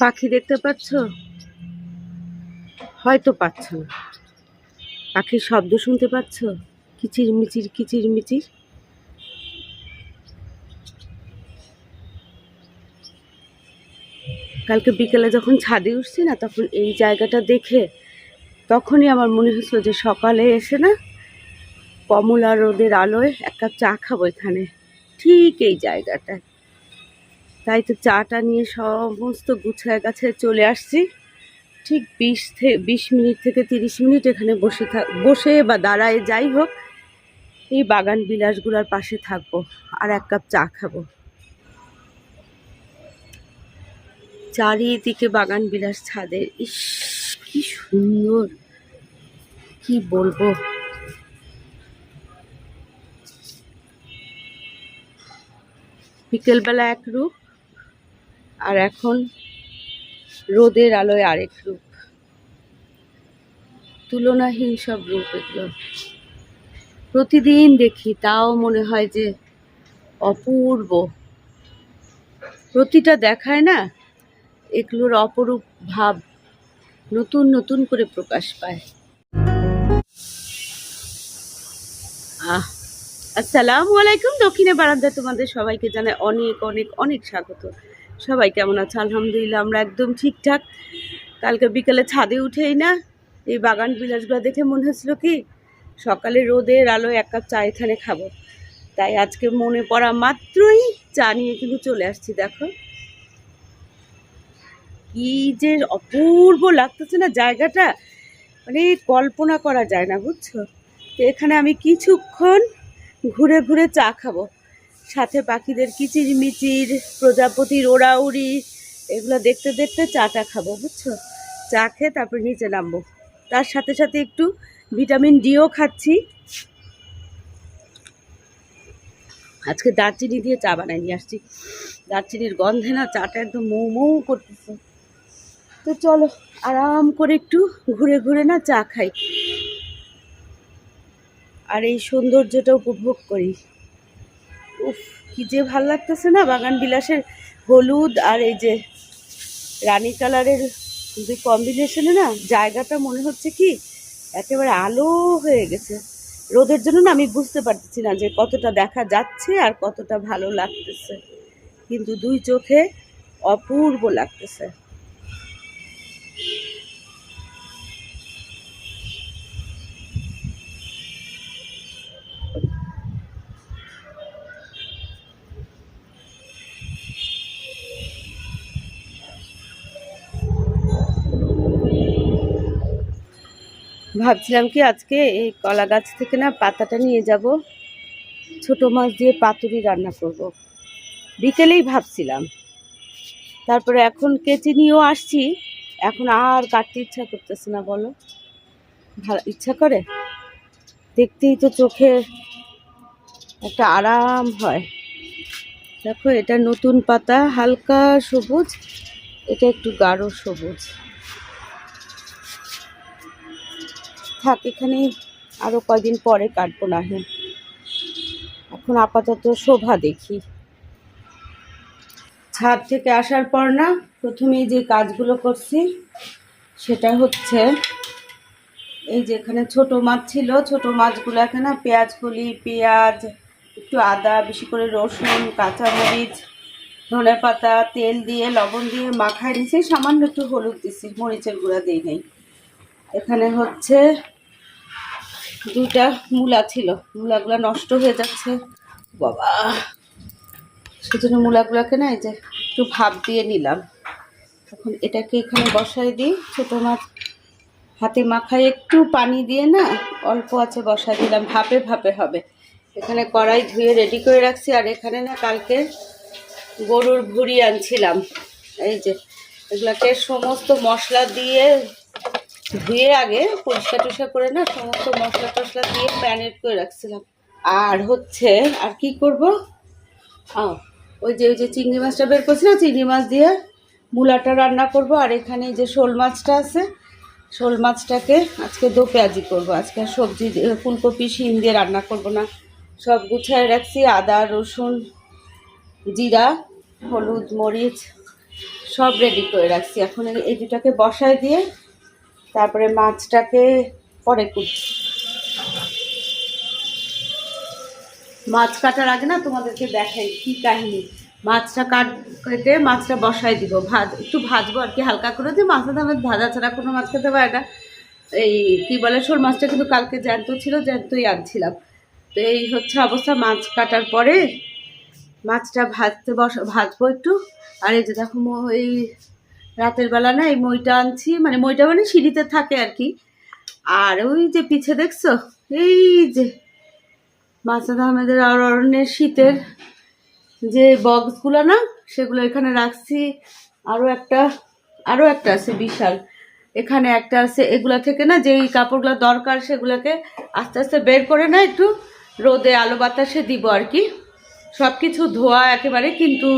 পাখি দেখতে পাচ্ছ? হয়তো পাচ্ছ না। পাখির শব্দ শুনতে পাচ্ছ? কিচির মিচির কিচির মিচির। কালকে বিকেলে যখন ছাদে উঠছি না, তখন এই জায়গাটা দেখে তখনই আমার মনে হচ্ছিল যে সকালে এসে না কমলা রোদের আলোয় এক কাপ চা খাব এখানে। ঠিক এই জায়গাটায়। তাই তো চাটা নিয়ে সমস্ত গুছায় কাছে চলে আসছি। ঠিক বিশ থেকে বিশ মিনিট থেকে তিরিশ মিনিট এখানে বসে থাক বসে বা দাঁড়ায়, যাই হোক, এই বাগান বিলাসগুলোর পাশে থাকব আর এক কাপ চা খাব। চারিদিকে বাগান বিলাস ছাদে, ইস, কি সুন্দর, কি বলব? বিকেলবেলা এক রূপ আর এখন রোদের আলোয় আরেক রূপ। তুলনাহীন সব রূপ এগুলো। প্রতিদিন দেখি, তাও মনে হয় যে অপূর্ব। প্রতিটা দেখায় না, এগুলোর অপরূপ ভাব নতুন নতুন করে প্রকাশ পায়। আহ, আসসালামু আলাইকুম। দক্ষিণে বারান্দায় তোমাদের সবাইকে জানাই অনেক অনেক অনেক স্বাগত। সবাই কেমন আছে? আলহামদুলিল্লাহ, আমরা একদম ঠিকঠাক। কালকে বিকেলে ছাদে উঠেই না, এই বাগান বিলাসগুলো দেখে মনে হচ্ছিল কি, সকালে রোদের আলো এক কাপ চা এখানে খাব। তাই আজকে মনে পড়া মাত্রই চা নিয়ে কিন্তু চলে আসছি, দেখো। কি যে অপূর্ব লাগতেছে না জায়গাটা মানে কল্পনা করা যায় না, বুঝছ? তো এখানে আমি কিছুক্ষণ ঘুরে ঘুরে চা খাব। সাথে পাখিদের কিচির মিচির প্রজাপতির ওড়াউড়ি, এগুলো দেখতে দেখতে চাটা খাব, বুঝছ? চা খেয়ে তারপরে নিচে নামবো। তার সাথে সাথে একটু ভিটামিন ডিও খাচ্ছি। আজকে দারচিনি দিয়ে চা বানাই, নিয়ে আসছি। দারচিনির গন্ধে না চাটা একদম মৌ মৌ করতেছে। তো চলো, আরাম করে একটু ঘুরে ঘুরে না চা খাই। আর এই সৌন্দর্যটা উপভোগ করি। উফ, কি যে ভালো লাগতেছে না? বাগান বিলাসের হলুদ আর এই যে রানী কালারের যে কম্বিনেশনে না, জায়গাটা মনে হচ্ছে কি একেবারে আলো হয়ে গেছে। রোদের জন্য না আমি বুঝতে পারতেছি না যে কতটা দেখা যাচ্ছে আর কতটা ভালো লাগতেছে। কিন্তু দুই চোখে অপূর্ব লাগতেছে। ভাবছিলাম কি আজকে এই কলা গাছ থেকে না পাতাটা নিয়ে যাব। ছোট মাছ দিয়ে পাতুরি রান্না করব। বিকেলেই ভাবছিলাম। তারপরে এখন কেচি নিয়েও আসছি। এখন আর কাটতে ইচ্ছা করতেছে না, বলো। ভালো, ইচ্ছা করে? দেখতেই তো চোখে একটা আরাম হয়। দেখো, এটা নতুন পাতা, হালকা সবুজ, এটা একটু গাঢ় সবুজ। এখানে আরও কয়দিন পরে কাটবো না হ্যাঁ এখন আপাতত শোভা দেখি। ছাদ থেকে আসার পর না, প্রথমেই যে কাজগুলো করছি, সেটা হচ্ছে এই যে এখানে ছোট মাছ ছিল, ছোট মাছগুলো এখানে পেঁয়াজ কলি, পেঁয়াজ, একটু আদা, বেশি করে রসুন, কাঁচামরিচ, ধনে পাতা, তেল দিয়ে, লবণ দিয়ে মাখায় নিয়েছি সামান্য একটু হলুদ দিছি, মরিচের গুঁড়া দিই নেই। এখানে হচ্ছে দুইটা মূলা ছিল। মূলাগুলো নষ্ট হয়ে যাচ্ছে। বাবা! সেজন্য মূলাগুলোকে না এই যে একটু ভাপ দিয়ে নিলাম। এখন এটাকে এখানে বসাই দিই। ছোটো মাছ হাতে মাখায় একটু পানি দিয়ে না অল্প আছে বসাই দিলাম। ভাপে ভাপে হবে। এখানে কড়াই ধুয়ে রেডি করে রাখছি। আর এখানে না কালকে গরুর ভুড়ি আনছিলাম। এই যে এগুলাকে সমস্ত মশলা দিয়ে ধুয়ে আগে পরিষ্কার টরিষ্কার করে না সমস্ত মশলা টশলা দিয়ে ম্যারিনেট করে রাখছিলাম। আর হচ্ছে, আর কি করব? ওই যে ওই যে চিংড়ি মাছটা বের করছি না, চিংড়ি মাছ দিয়ে মূলাটা রান্না করব। আর এখানে যে শোল মাছটা আছে, শোল মাছটাকে আজকে দো পেঁয়াজি করব। আজকে সবজি ফুলকপি, শিম দিয়ে রান্না করব না। সব গুছায় রাখছি, আদা, রসুন, জিরা, হলুদ, মরিচ, সব রেডি করে রাখছি। এখন এই দুটাকে বসায় দিয়ে তারপরে মাছটাকে পরে কুটছি। মাছ কাটার আগে না তোমাদেরকে দেখাই কি কাহিনী। মাছটা কাট কেটে মাছটা বসাই দিব, ভাজ একটু ভাজবো আর কি, হালকা করে দিয়ে মাছটা তো আমার ভাজা ছাড়া কোনো মাছ খেতে পারে না। এই কি বলে, শোল মাছটা কিন্তু কালকে জ্যান্ত ছিল, জ্যান্তই আনছিলাম। তো এই হচ্ছে অবস্থা, মাছ কাটার পরে মাছটা ভাজতে বস ভাজবো একটু। আর এই যে দেখো এই রাতের বেলা না এই মইটা আনছি মানে মইটা মানে সিঁড়িতে থাকে আর কি আর ওই যে পিছে দেখছ? এই যে মাসাদ আহমেদের আর অরণ্যের শীতের যে বক্সগুলো না, সেগুলো এখানে রাখছি। আরও একটা আরও একটা আছে বিশাল। এখানে একটা আছে, এগুলা থেকে না যেই কাপড়গুলো দরকার সেগুলোকে আস্তে আস্তে বের করে না একটু রোদে আলো বাতাসে দিব আর কি সব কিছু ধোয়া একেবারে, কিন্তু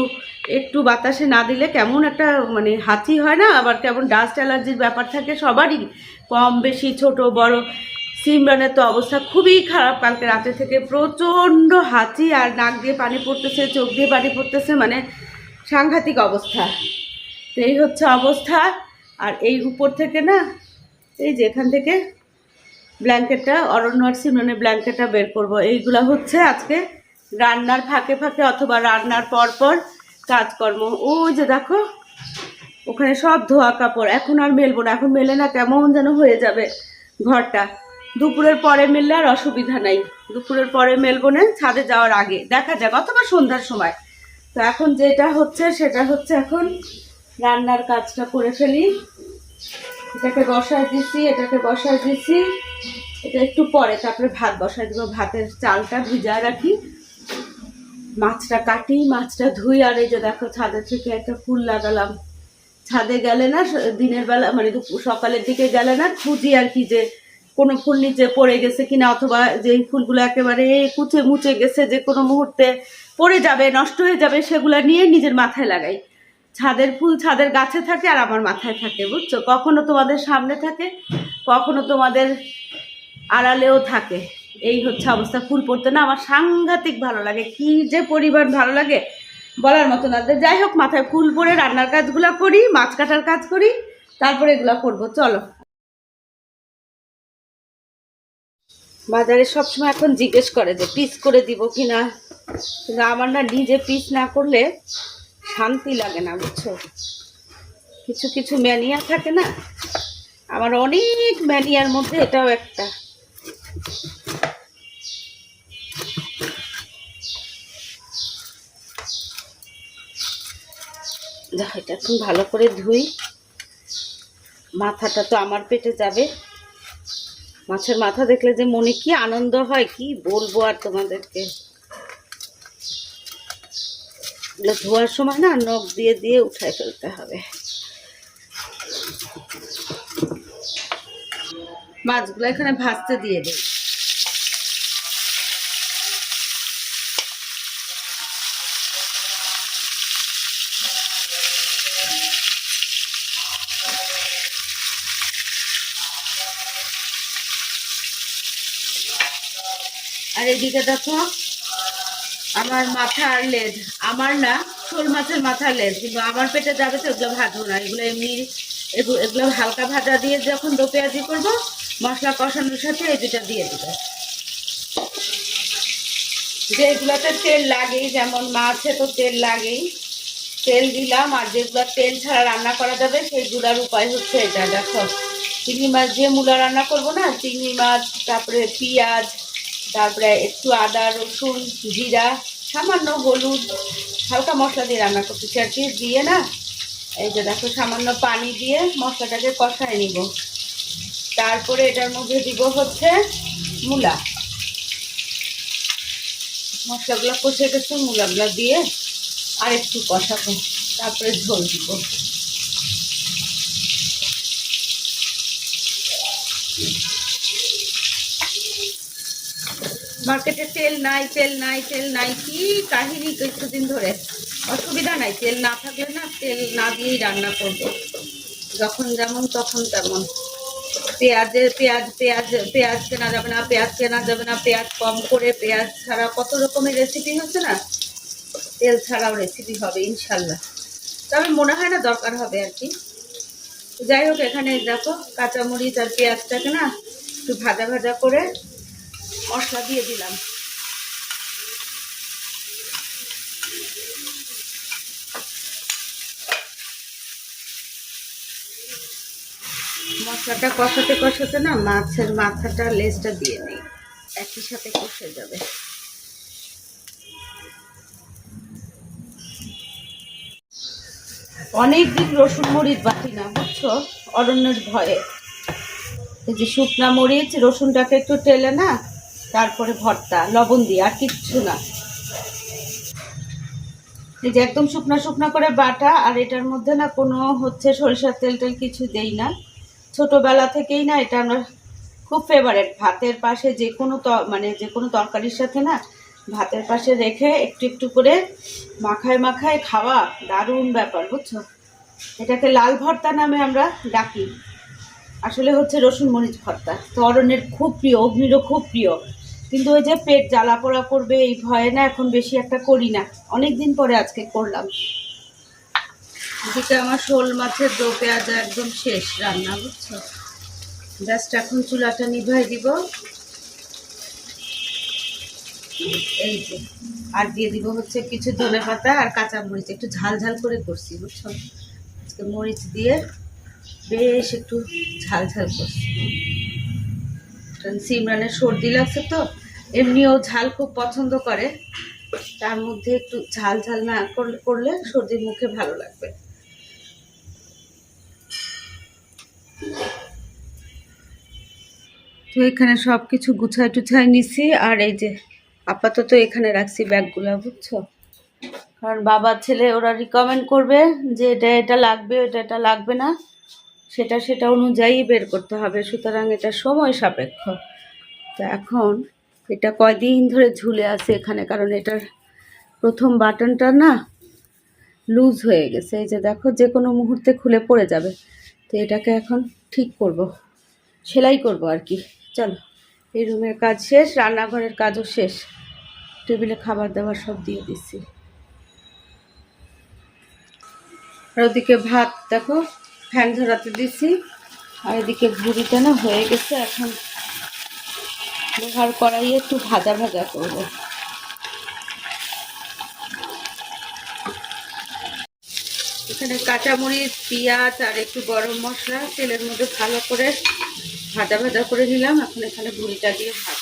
একটু বাতাসে না দিলে কেমন একটা মানে হাঁচি হয় না? আবার কেমন ডাস্ট অ্যালার্জির ব্যাপার থাকে, সবারই কম বেশি, ছোট, বড়। সিমরানের তো অবস্থা খুবই খারাপ কালকে রাতে থেকে। প্রচণ্ড হাঁচি আর নাক দিয়ে পানি পড়তেছে, চোখ দিয়ে পানি পড়তেছে মানে সাংঘাতিক অবস্থা। এই হচ্ছে অবস্থা। আর এই উপর থেকে না, এই যে এখান থেকে ব্ল্যাঙ্কেটটা, অরণ্য আর সিমরনের ব্ল্যাঙ্কেটটা বের করব। এইগুলা হচ্ছে আজকে রান্নার ফাঁকে ফাঁকে অথবা রান্নার পর পর কাজকর্ম। ওই যে দেখো, ওখানে সব ধোয়া কাপড়। এখন আর মেলবো না, এখন মেলে না কেমন যেন হয়ে যাবে ঘরটা। দুপুরের পরে মেললে আর অসুবিধা নাই। দুপুরের পরে মেলবো না, ছাদে যাওয়ার আগে। দেখা যাক, অথবা সন্ধ্যার সময়। তো এখন যেটা হচ্ছে, সেটা হচ্ছে এখন রান্নার কাজটা করে ফেলি। এটাকে বসায় দিছি, এটাকে বসায় দিছি। এটা একটু পরে, তারপরে ভাত বসায় দিব। ভাতের চালটা ভিজায় রাখি। মাছটা কাটি, মাছটা ধুই আর এই যে দেখো ছাদের থেকে একটা ফুল লাগালাম। ছাদে গেলে না দিনের বেলা মানে সকালের দিকে গেলে না, খুঁজি আর কি যে কোনো ফুল নিচে পড়ে গেছে কিনা, অথবা যে ফুলগুলো একেবারে কুচে মুচে গেছে যে কোনো মুহূর্তে পড়ে যাবে, নষ্ট হয়ে যাবে, সেগুলো নিয়ে নিজের মাথায় লাগাই। ছাদের ফুল ছাদের গাছে থাকে আর আমার মাথায় থাকে, বুঝছ? কখনো তোমাদের সামনে থাকে, কখনো তোমাদের আড়ালেও থাকে। এই হচ্ছে অবস্থা, ফুল পড়তে না আমার সাংঘাতিক ভালো লাগে। কি যে পরিবার ভালো লাগে বলার মতো না। যাই হোক, মাথায় ফুল পরে রান্নার কাজগুলো করি, মাছ কাটার কাজ করি, তারপরে এগুলো করব। চলো। বাজারে সবসময় এখন জিজ্ঞেস করে যে, পিস করে দিব কি না? কিন্তু আমার না নিজে পিস না করলে শান্তি লাগে না, বুঝছ? কিছু কিছু ম্যানিয়া থাকে না? আমার অনেক ম্যানিয়ার মধ্যে এটাও একটা। দেখো এটা এখন ভালো করে ধুই। মাথাটা তো আমার পেটে যাবে। মাছের মাথা দেখলে যে মনে কি আনন্দ হয়, কি বলব আর তোমাদেরকে। ধোয়ার সময় না, নখ দিয়ে দিয়ে উঠায় ফেলতে হবে। মাছগুলো এখানে ভাজতে দিয়ে দিই। আর এদিকে দেখো, আমার মাথার লেজ, আমার না, শোল মাছের মাথার লেজ, কিন্তু আমার পেটে যাবে তো, এগুলো ভাজবো না। এগুলো এমনি, এগু- এগুলো হালকা ভাজা দিয়ে যখন দো পেঁয়াজি করব মশলা কষানোর সাথে এই দুটা দিয়ে দেবো। যেগুলোতে তেল লাগেই, যেমন মাছে তো তেল লাগেই। তেল দিলাম, আর যেগুলো তেল ছাড়া রান্না করা যাবে, সেইগুলোর উপায় হচ্ছে এটা, দেখো। চিংড়ি মাছ দিয়ে মূলা রান্না করব না, চিংড়ি মাছ, তারপরে পেঁয়াজ, তারপরে একটু আদা, রসুন, জিরা, সামান্য হলুদ, হালকা মশলা দিয়ে রান্না করতেছি আর কি, দিয়ে না, এই যে দেখো সামান্য পানি দিয়ে মশলাটাকে কষায় নিব। তারপরে এটার মধ্যে দিব হচ্ছে মূলা। মশলাগুলো কষে গেছে, মূলাগুলো দিয়ে আর একটু কষাবো, তারপরে ঝোল দিব। মার্কেটে তেল নাই তেল নাই তেল নাই, কি কাহিনী কিছুদিন ধরে। অসুবিধা নাই, তেল না থাকলে না, তেল না দিয়েই রান্না করব। যখন যেমন, তখন তেমন। পেঁয়াজের পেঁয়াজ পেঁয়াজ পেঁয়াজ কেনা যাবে না, পেঁয়াজ কেনা যাবে না, পেঁয়াজ কম করে, পেঁয়াজ ছাড়া কত রকমের রেসিপি হচ্ছে না? তেল ছাড়াও রেসিপি হবে, ইনশাল্লাহ। তবে মনে হয় না দরকার হবে আর কি। যাই হোক, এখানে দেখো, কাঁচামরিচ আর পেঁয়াজটাকে না একটু ভাজা ভাজা করে মশলা দিয়ে দিলাম। মশলাটা কষাতে কষাতে না মাছের মাথাটা লেজটা দিয়ে নেই একই সাথে কষে যাবে। অনেক দিন রসুন মরিচ বাটি না, বুঝছ? অরণ্যের ভয়ে। এই যে শুকনা মরিচ, রসুনটাকে একটু টেলে না, তারপরে ভর্তা, লবণ দিয়ে, আর কিচ্ছু না। এই যে একদম শুকনা শুকনা করে বাটা, আর এটার মধ্যে না কোনো হচ্ছে সরিষার তেল টেল কিছু দেই না। ছোটোবেলা থেকেই না এটা আমরা খুব ফেভারেট ভাতের পাশে যে কোনো মানে যে কোনো তরকারির সাথে না ভাতের পাশে রেখে একটু একটু করে মাখায় মাখায় খাওয়া দারুণ ব্যাপার, বুঝছ? এটাকে লাল ভর্তা নামে আমরা ডাকি। আসলে হচ্ছে রসুন মরিচ ভর্তা। তো অরণ্যের খুব প্রিয়, অগ্নিরও খুব প্রিয়। কিন্তু ওই যে পেট জ্বালা পোড়া করবে এই ভয়ে না এখন বেশি একটা করি না। অনেক দিন পরে আজকে করলাম। এদিকে আমার শোল মাছের দো পেঁয়াজ একদম শেষ রান্না, বুঝছ? জাস্ট এখন চুলাটা নিভাই দিব। এই যে, আর দিয়ে দিব হচ্ছে কিছু ধনে পাতা আর কাঁচা মরিচ। একটু ঝাল ঝাল করে করছি, বুঝছ? আজকে মরিচ দিয়ে বেশ একটু ঝাল ঝাল করছি। কারণ সিমরানের সর্দি লাগছে তো, এমনিও ঝাল খুব পছন্দ করে। তার মধ্যে একটু ঝাল ঝাল না করলে করলে সর্দির মুখে ভালো লাগবে। তো এখানে সব কিছু গুছাই টুছাই নিছি, আর এই যে আপাতত এখানে রাখছি ব্যাগগুলো, বুঝছ? কারণ বাবা, ছেলে, ওরা রিকমেন্ড করবে যে এটা এটা লাগবে এটা এটা লাগবে না। সেটা সেটা অনুযায়ী বের করতে হবে, সুতরাং এটা সময় সাপেক্ষ। তো এখন এটা কয়দিন ধরে ঝুলে আছে এখানে, কারণ এটার প্রথম বাটনটা না লুজ হয়ে গেছে। এই যে দেখো যে কোনো মুহূর্তে খুলে পড়ে যাবে। তো এটাকে এখন ঠিক করব, সেলাই করব আর কি। চলো, এই রুমের কাজ শেষ, রান্নাঘরের কাজও শেষ। টেবিলে খাবার দাবার সব দিয়ে দিচ্ছি আর ওদিকে ভাত, দেখো, ফ্যান ধরাতে দিছি। আর এদিকে ভুড়িটা না হয়ে গেছে, এখন লোহার কড়াইয়ে একটু ভাজা ভাজা করব। এখানে কাঁচামরিচ, পেঁয়াজ আর একটু গরম মশলা, তেলের মধ্যে ভালো করে ভাজা ভাজা করে নিলাম। এখন এখানে ভুলটা দিয়ে ভাজবো।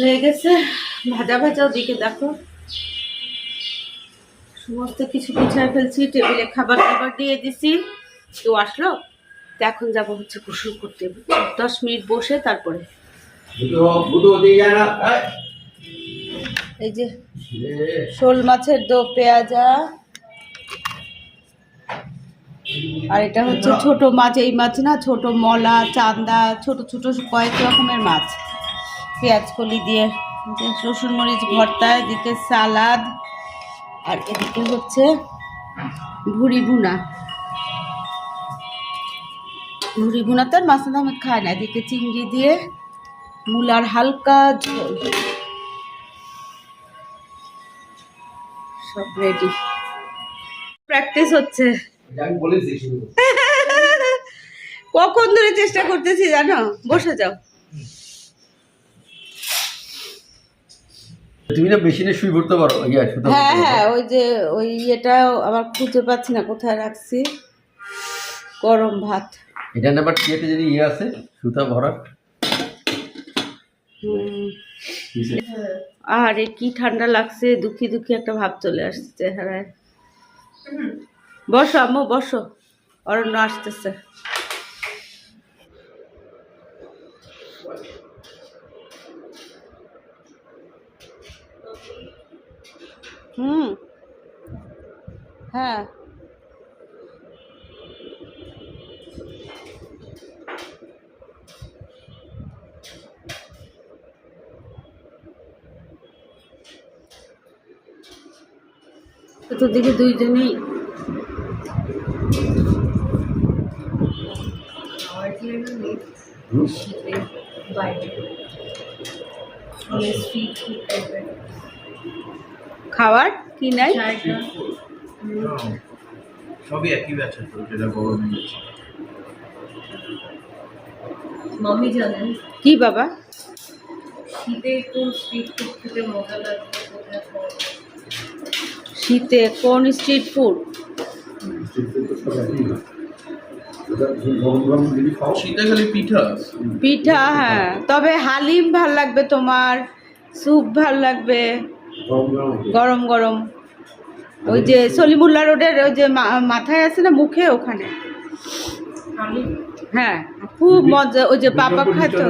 হয়ে গেছে। ভাজা ভাজা ওদিকে দেখো। সমস্ত কিছু গুছায় ফেলছি টেবিলে খাবার দাবার দিয়ে দিছি। কেউ আসলো? তো এখন যাব হচ্ছে গোসল করতে? দশ মিনিট বসে তারপরে। এই। যে শোল মাছের দো পেঁয়াজা আর এটা হচ্ছে ছোট মাছ। এই মাছ না ছোট মলা চান্দা ছোট ছোট কয়েক রকমের মাছ। পেঁয়াজ কলি দিয়ে রসুন মরিচ ভর্তা এদিকে সালাদ আর এদিকে হচ্ছে ভুড়ি ভুনা। ভুড়ি ভুনা তো আর মাছের দামে খায় না এদিকে চিংড়ি দিয়ে মূলার হালকা ঝোল। সব রেডি প্র্যাকটিস হচ্ছে। আমি কখন ধরে চেষ্টা করতেছি জানো? বসে যাও। তুমি না মেশিনে শুই পড়তে পারো হ্যাঁ হ্যাঁ ওই যে ওই ইয়েটা আবার খুঁজে পাচ্ছি না কোথায় রাখছি? গরম ভাত। এটা না বাট ইয়েতে যদি ইয়ে আছে? সুতা ভরা। আরে কি ঠান্ডা লাগছে দুঃখী দুঃখী একটা ভাব চলে আসছে চেহারায়। বসো আম্মু বসো। অরণ্য আসতেছে। হ্যাঁ চতুর্দিকে দুইজনেই খাবার কি নাই সবই একই ব্যাচের তো যেটা মাম্মি জানেন? কি বাবা? শীতে কোন স্ট্রিট ফুড খেতে মজা লাগবে? শীতে কোন স্ট্রিট ফুড পিঠা পিঠা হ্যাঁ। তবে হালিম ভালো লাগবে তোমার স্যুপ ভালো লাগবে। গরম গরম। ওই যে সলিমুল্লা রোডের ওই যে মা- মাথায় আছে না মুখে ওখানে? হ্যাঁ খুব মজা ওই যে পাপা খাতো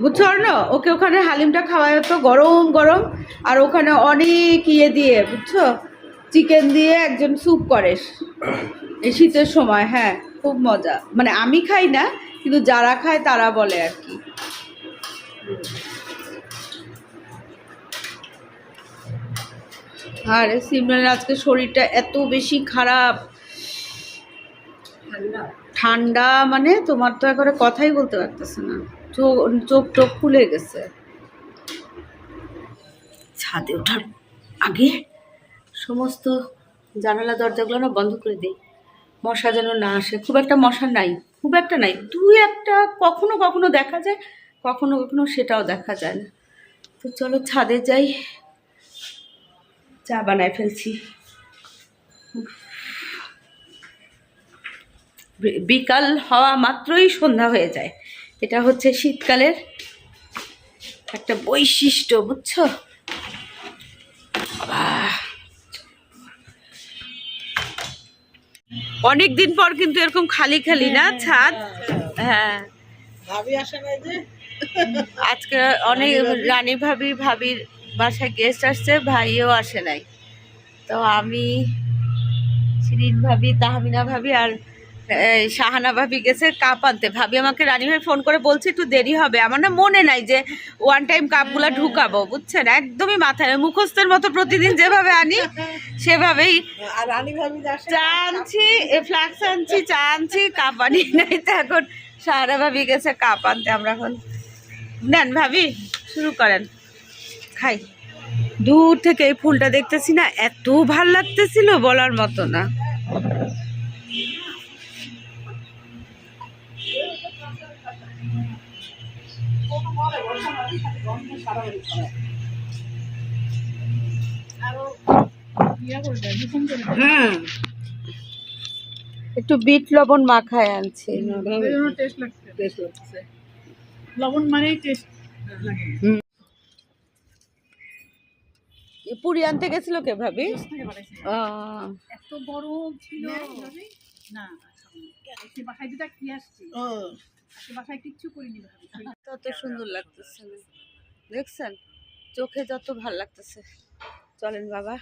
বুঝছ না ওকে ওখানে হালিমটা খাওয়া হতো গরম গরম। আর ওখানে অনেক ইয়ে দিয়ে বুঝছ? চিকেন দিয়ে একজন স্যুপ করে। এই শীতের সময় হ্যাঁ খুব মজা। মানে আমি খাই না কিন্তু যারা খায় তারা বলে আর কি। আর সিমরানের আজকে শরীরটা এত বেশি খারাপ। ঠান্ডা? মানে তোমার তো একবারে কথাই বলতে পারতেছে না। চোখ চোখ টোক ফুলে গেছে। ছাদে ওঠার আগে সমস্ত জানালা দরজাগুলো না বন্ধ করে দিই। মশা যেন না আসে। খুব একটা মশা নাই খুব একটা নাই। দুই একটা কখনো কখনো দেখা যায় কখনো কখনো সেটাও দেখা যায় না। তো চলো ছাদে যাই। চা বানায় ফেলছি। বিকাল হওয়া মাত্রই সন্ধ্যা হয়ে যায়। এটা হচ্ছে শীতকালের একটা বৈশিষ্ট্য বুঝছ? অনেক দিন পর কিন্তু এরকম খালি খালি না ছাদ? হ্যাঁ। আজকে অনেক রানী ভাবি ভাবির বাসায় গেস্ট আসছে ভাইও আসে নাই। তো আমি শিরিন ভাবি তাহমিনা ভাবি আর শাহানা ভাবি গেছে কাপ আনতে। ভাবি আমাকে রানী ভাই ফোন করে বলছে একটু দেরি হবে। আমার না মনে নাই যে ওয়ান টাইম কাপগুলো ঢুকাবো বুঝছেন? একদমই মাথায়। মুখস্থের মতো প্রতিদিন যেভাবে আনি সেভাবেই চা আনছি এ ফ্লাক্স আনছি চা আনছি কাপ আনি নাই তো এখন। শাহানা ভাবি গেছে কাপ আনতে আমরা এখন নেন ভাবি শুরু করেন। খাই। দূর থেকে এই ফুলটা দেখতেছি না এত ভালো লাগতেছিল বলার মতো না। হুম। একটু বিট লবণ মাখায় আনছি। লবণ মানেই টেস্ট পুরি আনতে গেছিল কে ভাবি? এত গরম ছিল। না বাসায় যেটা কি আসছি? বাসায় কিচ্ছু করিনি ভাবি। সুন্দর লাগতেছে। দেখছেন? চোখে যত ভালো লাগতেছে। চলেন বাবা।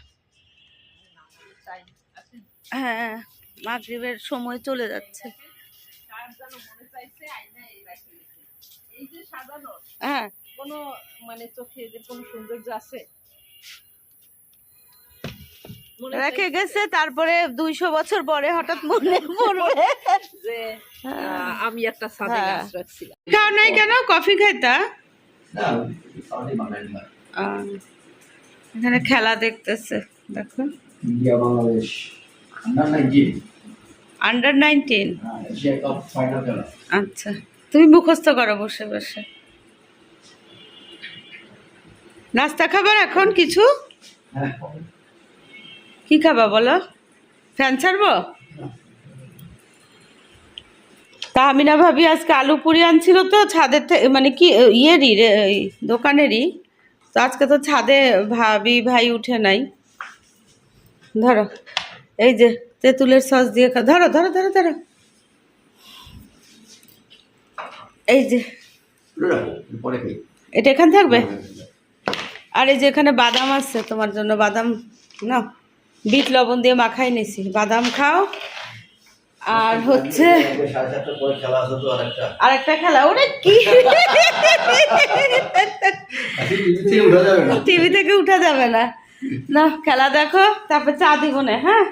হ্যাঁ মাগরিবের সময় চলে যাচ্ছে। হ্যাঁ। কোনো মানে চোখে যে কোনো সৌন্দর্য আছে রেখে গেছে তারপরে দুইশো বছর পরে হঠাৎ মনে পড়বে। যে। আমি একটা সাদা হ্যাঁ। গাছ রাখছিলাম। খাও নাই কেন? কফি খাইতা এখানে খেলা দেখতেছে দেখো। India Bangladesh under nineteen under nineteen আচ্ছা তুমি মুখস্থ করো বসে বসে। নাস্তা খাবার এখন কিছু? হ্যাঁ কি খাবা বলো? ফ্যান ছাড়বো? তাহমিনা ভাবি আজকে আলু পুরি আনছিল তো ছাদের থেকে মানে কি ইয়েরই রে দোকানেরই। তো আজকে তো ছাদে ভাবি ভাই উঠে নাই। ধরো এই যে তেঁতুলের সস দিয়ে খা ধরো ধরো ধরো ধরো। এই যে এটা এখানে থাকবে? আর এই যে এখানে বাদাম আছে তোমার জন্য বাদাম না বিট লবণ দিয়ে মাখাই নিছি। বাদাম খাও। আর হচ্ছে চারটার পরে খেলা। ওরে কি? টিভি থেকে উঠা যাবে না। না, খেলা দেখো, তারপর চা দিব না হ্যাঁ?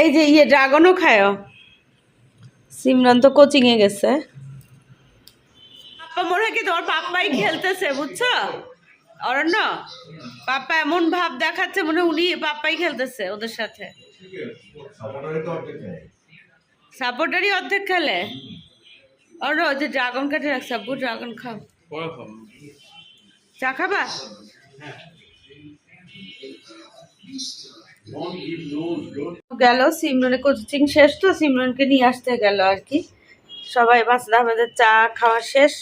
এই যে ইয়ে ড্রাগনও খায় সিমরান তো কোচিংয়ে গেছে। মনে হয় কি তোমার পাপ্পাই খেলতেছে, বুঝছ? অরণ্য পাপ্পা এমন ভাব দেখাচ্ছে মনে উনি পাপ্পাই খেলতেছে ওদের সাথে। সাপোর্টারই অর্ধেক খেলে। অরণ্য ওই যে ড্রাগন কাটে আব্বু ড্রাগন খাও। চা খাবা? গেল সিমরনের কোচিং শেষ তো সিমরনকে নিয়ে আসতে গেল আর কি। সবাই মাসুদ আমাদের চা খাওয়া শেষ।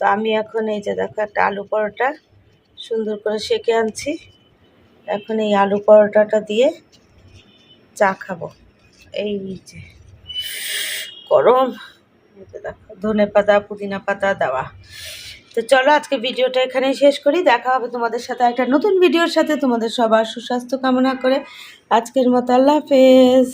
তো আমি এখন এই যে দেখো একটা আলু পরোটা। সুন্দর করে সেকে আনছি। এখন এই আলু পরোটাটা দিয়ে চা খাব। এই যে, গরম। দেখো, ধনে পাতা, পুদিনা পাতা দেওয়া। তো চলো আজকে ভিডিওটা এখানেই শেষ করি। দেখা হবে তোমাদের সাথে একটা নতুন ভিডিওর সাথে। তোমাদের সবার সুস্বাস্থ্য কামনা করে আজকের মতো আল্লাহ হাফেজ।